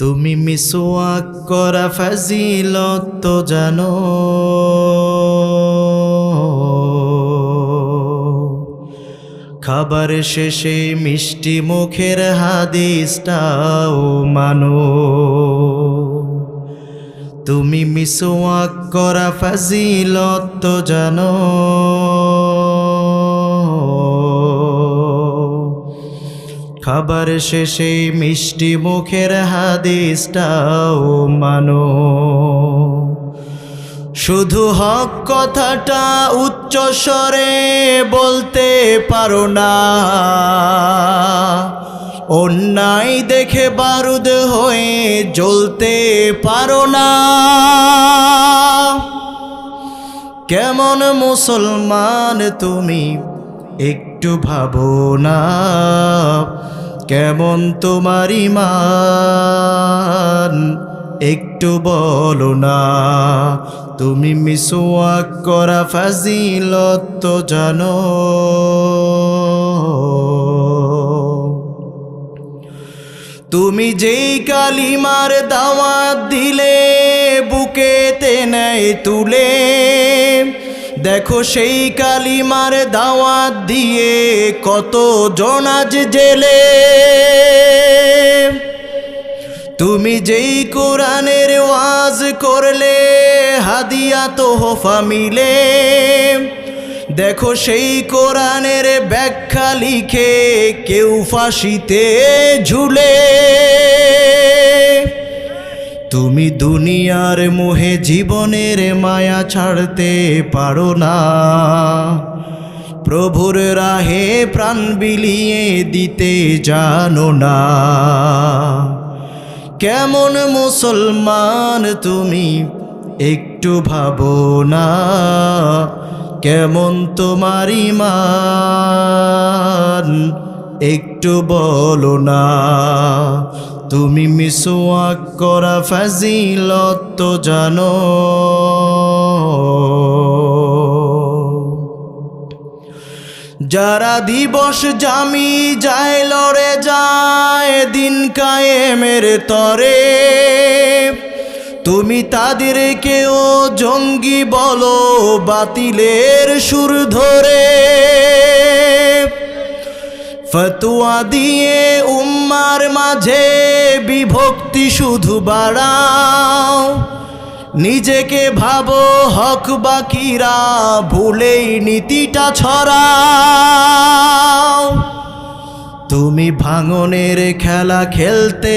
তুমি মিসওয়াক করা ফাজিলত তো জানো। খাবার শেষে মিষ্টি মুখের হাদিসটাও মানো। তুমি মিসওয়াক করা ফাজিলত তো জানো। খাবার শেষে মিষ্টি মুখের হাদিসটাও মানো। শুধু হক কথাটা উচ্চ স্বরে বলতে পারো না। অন্যায় দেখে বারুদ হয়ে জ্বলতে পারো না। কেমন মুসলমান তুমি একটু ভাবো না, কেমন তোমার ইমান? একটু বলো না, তুমি মিসওয়াক করা ফাজিলত তো জানো। তুমি যেই কালিমার দাওয়াত দিলে, বুকেতে নেয় তুলে দেখো সেই কালিমার দাওয়াত দিয়ে কত জনাজ জেলে। তুমি যেই কোরআনের ওয়াজ করলে, হাদিয়া তো হোফা মিলে। দেখো সেই কোরআনের ব্যাখ্যা লিখে কেউ ফাঁসিতে ঝুলে। তুমি দুনিয়ার মোহে জীবনের মায়া ছাড়তে পারো না। প্রভুর রাহে প্রাণ বিলিয়ে দিতে জানো না। কেমন মুসলমান তুমি একটু ভাবো না। কেমন তোমার ইমান একটু বলো না। তুমি মিসওয়াক করা ফাজিলত তো জানো। যারা দিবস জামি যায় লড়ে যায় দিন কায়েমের তরে। তুমি তাদেরকেও জঙ্গি বলো বাতিলের সুর ধরে। ফতুয়া দিয়ে উম্মার মাঝে বিভক্তি শুধু বাড়াও। নিজেকে ভাবো হক বাকিরা ভুলেই নীতিটা ছড়াও। তুমি ভাঙনের খেলা খেলতে